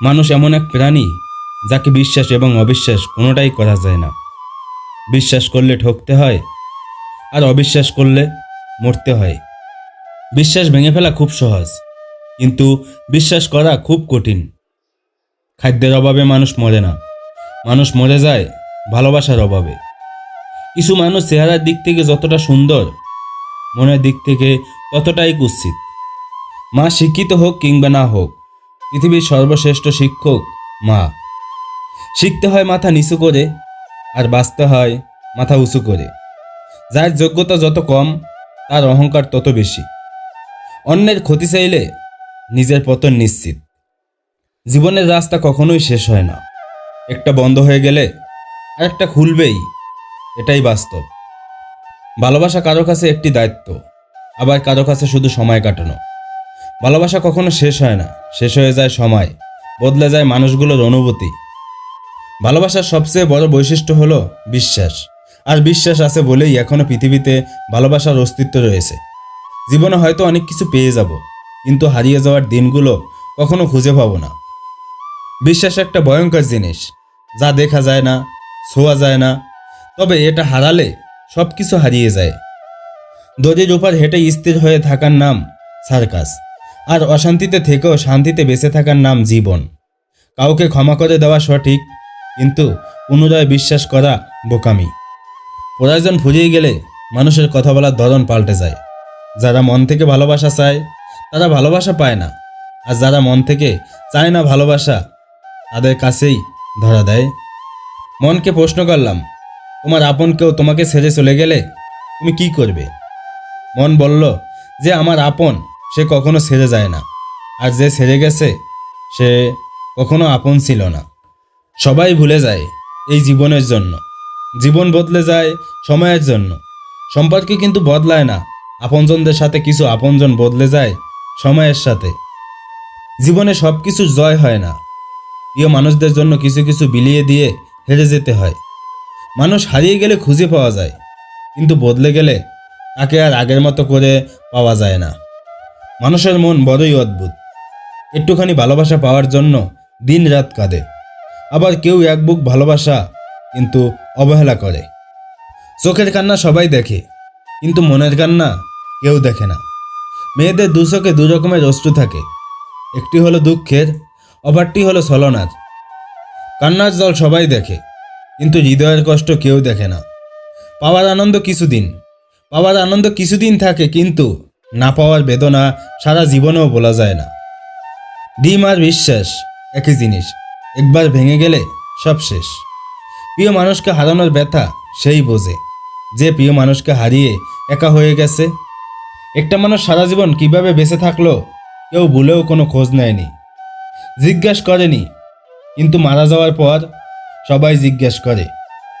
মানুষ এমন এক প্রাণী যাকে বিশ্বাস এবং অবিশ্বাস কোনোটাই করা যায় না। বিশ্বাস করলে ঠকতে হয় আর অবিশ্বাস করলে মরতে হয়। বিশ্বাস ভেঙে ফেলা খুব সহজ, কিন্তু বিশ্বাস করা খুব কঠিন। খাদ্যের অভাবে মানুষ মরে না। মানুষ মরে যায় ভালোবাসার অভাবে। কিছু মানুষ চেহারার দিক থেকে যতটা সুন্দর, মনের দিক থেকে ততটাই কুৎসিত। মা শিক্ষিত হোক কিংবা না হোক পৃথিবীর সর্বশ্রেষ্ঠ শিক্ষক মা। শিখতে হয় মাথা নিচু করে আর বাঁচতে হয় মাথা উঁচু করে। যার যোগ্যতা যত কম, তার অহংকার তত বেশি। অন্যের ক্ষতি চাইলে নিজের পতন নিশ্চিত। জীবনের রাস্তা কখনোই শেষ হয় না। একটা বন্ধ হয়ে গেলে আরেকটা খুলবেই, এটাই বাস্তব। ভালোবাসা কারও কাছে একটি দায়িত্ব, আবার কারও কাছে শুধু সময় কাটানো। ভালোবাসা কখনো শেষ হয় না। শেষ হয়ে যায় সময়, বদলে যায় মানুষগুলোর অনুভূতি। ভালোবাসার সবচেয়ে বড় বৈশিষ্ট্য হলো বিশ্বাস, আর বিশ্বাস আছে বলেই এখনও পৃথিবীতে ভালোবাসার অস্তিত্ব রয়েছে। জীবনে হয়তো অনেক কিছু পেয়ে যাব, কিন্তু হারিয়ে যাওয়ার দিনগুলো কখনো খুঁজে পাবো না। বিশ্বাস একটা ভয়ঙ্কর জিনিস, যা দেখা যায় না, ছোঁয়া যায় না, তবে এটা হারালে সব কিছু হারিয়ে যায়। দড়ির উপর হেঁটে স্থির হয়ে থাকার নাম সার্কাস। আর অশান্তিতে থেকেও শান্তিতে বেঁচে থাকার নাম জীবন। কাউকে ক্ষমা করে দেওয়া সঠিক, কিন্তু পুনরায় বিশ্বাস করা বোকামি। প্রয়োজন ফুরিয়ে গেলে মানুষের কথা বলার ধরন পাল্টে যায়। যারা মন থেকে ভালোবাসা চায়, তারা ভালোবাসা পায় না। আর যারা মন থেকে চায় না ভালোবাসা, তাদের কাছেই ধরা দেয়। মনকে প্রশ্ন করলাম, তোমার আপন কেউ তোমাকে ছেড়ে চলে গেলে তুমি কি করবে? মন বলল, যে আমার আপন সে কখনো ছেড়ে যায় না। আর যে ছেড়ে গেছে, সে কখনো আপন ছিল না। সবাই ভুলে যায় এই জীবনের জন্য। জীবন বদলে যায় সময়ের জন্য। সম্পর্কে কিন্তু বদলায় না। আপনজনদের সাথে কিছু আপনজন বদলে যায় সময়ের সাথে। জীবনে সব কিছু জয় হয় না। প্রিয় মানুষদের জন্য কিছু কিছু বিলিয়ে দিয়ে হেরে যেতে হয়। মানুষ হারিয়ে গেলে খুঁজে পাওয়া যায়। কিন্তু বদলে গেলে তাকে আর আগের মতো করে পাওয়া যায় না। মানুষের মন বড়ই অদ্ভুত। একটুখানি ভালোবাসা পাওয়ার জন্য দিন রাত কাঁদে। আবার কেউ এক বুক ভালোবাসা কিন্তু অবহেলা করে। চোখের কান্না সবাই দেখে, কিন্তু মনের কান্না কেউ দেখে না। মেয়েদের দু চোখে দু রকমের অশ্রু থাকে। একটি হলো দুঃখের, অপরটি হলো ছলনার। কান্নার জল সবাই দেখে, কিন্তু হৃদয়ের কষ্ট কেউ দেখে না। পাওয়ার আনন্দ কিছুদিন, পাওয়ার আনন্দ কিছুদিন থাকে কিন্তু না পাওয়ার বেদনা সারা জীবনেও বলা যায় না। ডিম আর বিশ্বাস, একই জিনিস। একবার ভেঙে গেলে সব শেষ। প্রিয় মানুষকে হারানোর ব্যথা সেই বোঝে। যে প্রিয় মানুষকে হারিয়ে একা হয়ে গেছে। একটা মানুষ সারা জীবন কীভাবে বেঁচে থাকল, কেউ ভুলেও কোনো খোঁজ নেয়নি। জিজ্ঞেস করেনি, কিন্তু মারা যাওয়ার পর সবাই জিজ্ঞেস করে,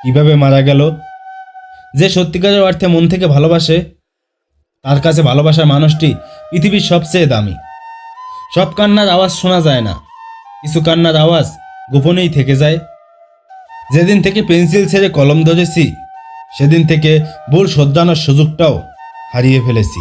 কীভাবে মারা গেল? যে সত্যিকারের অর্থে মন থেকে ভালোবাসে তার কাছে ভালোবাসার মানুষটি পৃথিবীর সবচেয়ে দামি। সব কান্নার আওয়াজ শোনা যায় না। কিছু কান্নার আওয়াজ গোপনেই থেকে যায়। যেদিন থেকে পেন্সিল ছেড়ে কলম ধরেছি, সেদিন থেকে ভুল শ্রদ্ধানোর সুযোগটাও হারিয়ে ফেলেছি।